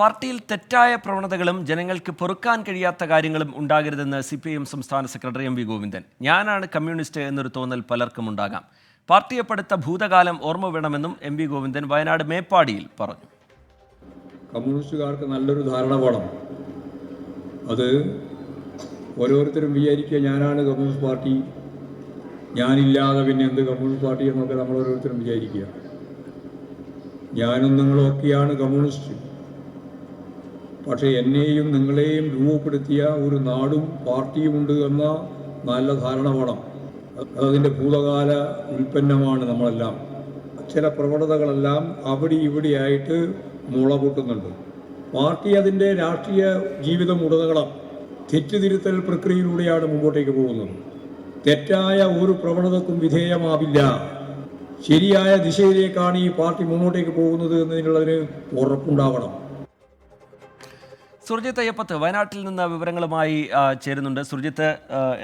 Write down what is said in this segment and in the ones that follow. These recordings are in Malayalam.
പാർട്ടിയിൽ തെറ്റായ പ്രവണതകളും ജനങ്ങൾക്ക് പൊറുക്കാൻ കഴിയാത്ത കാര്യങ്ങളും ഉണ്ടാകരുതെന്ന് സി പി എം സംസ്ഥാന സെക്രട്ടറി എം വി ഗോവിന്ദൻ. ഞാനാണ് കമ്മ്യൂണിസ്റ്റ് എന്നൊരു തോന്നൽ പലർക്കും ഉണ്ടാകാം. പാർട്ടിയെ പടുത്ത ഭൂതകാലം ഓർമ്മ വേണമെന്നും എം വി ഗോവിന്ദൻ വയനാട് മേപ്പാടിയിൽ പറഞ്ഞു. കമ്മ്യൂണിസ്റ്റുകാർക്ക് നല്ലൊരു ധാരണ വേണം. അത് ഓരോരുത്തരും വിചാരിക്കുക ഞാനാണ് കമ്മ്യൂണിസ്റ്റ് പാർട്ടി. ഞാനില്ലാതെ പിന്നെ എന്ത് കമ്മ്യൂണിസ്റ്റ് പാർട്ടി എന്നൊക്കെ നമ്മൾ ഓരോരുത്തരും വിചാരിക്കുക. ഞാനും നിങ്ങളും ഒക്കെയാണ് കമ്മ്യൂണിസ്റ്റ്. പക്ഷേ എന്നെയും നിങ്ങളെയും രൂപപ്പെടുത്തിയ ഒരു നാടും പാർട്ടിയും ഉണ്ട് എന്ന നല്ല ധാരണ വേണം. അതതിന്റെ ഭൂതകാല ഉൽപ്പന്നമാണ് നമ്മളെല്ലാം. ചില പ്രവണതകളെല്ലാം അവിടെ ഇവിടെയായിട്ട് മുള കൂട്ടുന്നുണ്ട് പാർട്ടി അതിന്റെ രാഷ്ട്രീയ ജീവിതം ഉടനീളം തെറ്റുതിരുത്തൽ പ്രക്രിയയിലൂടെയാണ് മുമ്പോട്ടേക്ക് പോകുന്നത്. തെറ്റായ ഒരു പ്രവണതക്കും വിധേയമാവില്ല. ശരിയായ ദിശയിലേക്കാണ് ഈ പാർട്ടി മുന്നോട്ടേക്ക് പോകുന്നത് എന്നതിനുള്ളതിന് ഉറപ്പുണ്ടാവണം. സുർജിത്ത് അയ്യപ്പത്ത് വയനാട്ടിൽ നിന്ന് വിവരങ്ങളുമായി ചേരുന്നുണ്ട്. സുർജിത്ത്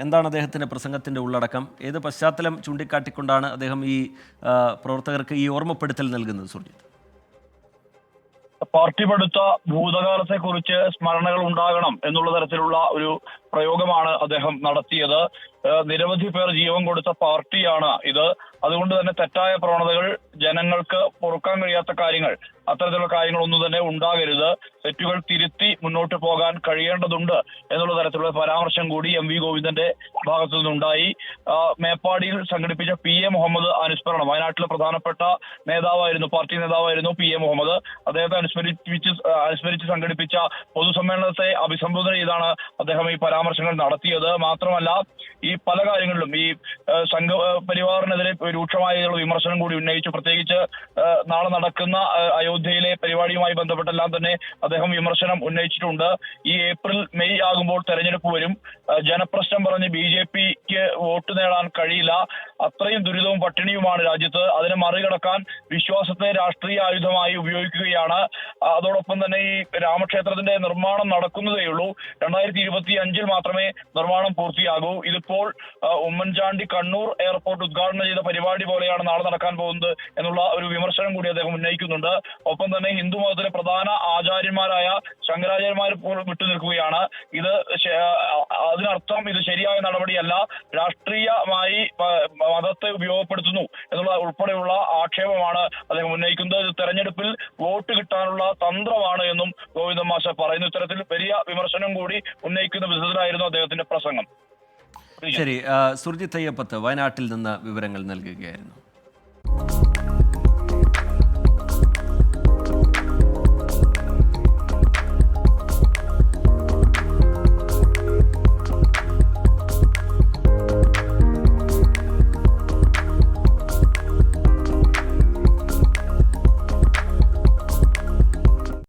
എന്താണ് അദ്ദേഹത്തിന്റെ പ്രസംഗത്തിന്റെ ഉള്ളടക്കം? ഏത് പശ്ചാത്തലം ചൂണ്ടിക്കാട്ടിക്കൊണ്ടാണ് അദ്ദേഹം ഈ പ്രവർത്തകർക്ക് ഈ ഓർമ്മപ്പെടുത്തൽ നൽകുന്നത് സുർജിത്ത്? പാർട്ടി പഠിത്ത ഭൂതകാലത്തെ കുറിച്ച് സ്മരണകൾ ഉണ്ടാകണം എന്നുള്ള തരത്തിലുള്ള ഒരു പ്രയോഗമാണ് അദ്ദേഹം നടത്തിയത്. നിരവധി പേർ ജീവൻ കൊടുത്ത പാർട്ടിയാണ് ഇത്. അതുകൊണ്ട് തന്നെ തെറ്റായ പ്രവണതകൾ ജനങ്ങൾക്ക് പൊറുക്കാൻ കഴിയാത്ത കാര്യങ്ങൾ അത്തരത്തിലുള്ള കാര്യങ്ങളൊന്നും തന്നെ ഉണ്ടാകരുത്. തെറ്റുകൾ തിരുത്തി മുന്നോട്ട് പോകാൻ കഴിയേണ്ടതുണ്ട് എന്നുള്ള തരത്തിലുള്ള പരാമർശം കൂടി എം വി ഗോവിന്ദന്റെ ഭാഗത്തു നിന്നുണ്ടായി. മേപ്പാടിയിൽ സംഘടിപ്പിച്ച പി എ മുഹമ്മദ് അനുസ്മരണം വയനാട്ടിലെ പ്രധാനപ്പെട്ട നേതാവായിരുന്നു പാർട്ടി നേതാവായിരുന്നു പി എ മുഹമ്മദ്. അദ്ദേഹത്തെ അനുസ്മരിപ്പിച്ച് അനുസ്മരിച്ച് സംഘടിപ്പിച്ച പൊതുസമ്മേളനത്തെ അഭിസംബോധന ചെയ്താണ് അദ്ദേഹം ഈ പരാമർശങ്ങൾ നടത്തിയത് മാത്രമല്ല ഈ പല കാര്യങ്ങളിലും ഈ സംഘ പരിവാറിനെതിരെ രൂക്ഷമായ വിമർശനം കൂടി ഉന്നയിച്ചു പ്രത്യേകിച്ച് നാളെ നടക്കുന്ന അയോധ്യയിലെ പരിപാടിയുമായി ബന്ധപ്പെട്ടെല്ലാം തന്നെ അദ്ദേഹം വിമർശനം ഉന്നയിച്ചിട്ടുണ്ട്. ഈ ഏപ്രിൽ മെയ് ആകുമ്പോൾ തെരഞ്ഞെടുപ്പ് വരും. ജനപ്രശ്നം പറഞ്ഞ് ബി ജെ പിക്ക് വോട്ട് നേടാൻ കഴിയില്ല. അത്രയും ദുരിതവും പട്ടിണിയുമാണ് രാജ്യത്ത്. അതിനെ മറികടക്കാൻ വിശ്വാസത്തെ രാഷ്ട്രീയ ആയുധമായി ഉപയോഗിക്കുകയാണ്. അതോടൊപ്പം തന്നെ ഈ രാമക്ഷേത്രത്തിന്റെ നിർമ്മാണം നടക്കുന്നതേയുള്ളൂ. രണ്ടായിരത്തി ഇരുപത്തി അഞ്ചിൽ മാത്രമേ നിർമ്മാണം പൂർത്തിയാകൂ. ഇതിപ്പോൾ ഉമ്മൻചാണ്ടി കണ്ണൂർ എയർപോർട്ട് ഉദ്ഘാടനം ചെയ്ത പരിപാടി പോലെയാണ് നാളെ നടക്കാൻ പോകുന്നത് എന്നുള്ള ഒരു വിമർശനം കൂടി അദ്ദേഹം ഉന്നയിക്കുന്നുണ്ട്. ഒപ്പം തന്നെ ഹിന്ദു മതത്തിലെ പ്രധാന ആചാര്യന്മാരായ ശങ്കരാചാര്യന്മാർ പോലും വിട്ടുനിൽക്കുകയാണ്. ഇത് അതിനർത്ഥം ഇത് ശരിയായ നടപടിയല്ല. രാഷ്ട്രീയമായി മതത്തെ ഉപയോഗപ്പെടുത്തുന്നു എന്നുള്ള ഉൾപ്പെടെയുള്ള ആക്ഷേപമാണ് അദ്ദേഹം ഉന്നയിക്കുന്നത്. ഇത് തെരഞ്ഞെടുപ്പിൽ വോട്ട് കിട്ടാനുള്ള തന്ത്രമാണ് എന്നും ഗോവിന്ദൻ മാഷ പറയുന്നു. ഇത്തരത്തിൽ വലിയ വിമർശനം കൂടി ഉന്നയിക്കുന്ന വിധത്തിലായിരുന്നു അദ്ദേഹത്തിന്റെ പ്രസംഗം. ശരി സുർജിത് അയ്യപ്പത്ത് വയനാട്ടിൽ നിന്ന് വിവരങ്ങൾ നൽകുകയായിരുന്നു.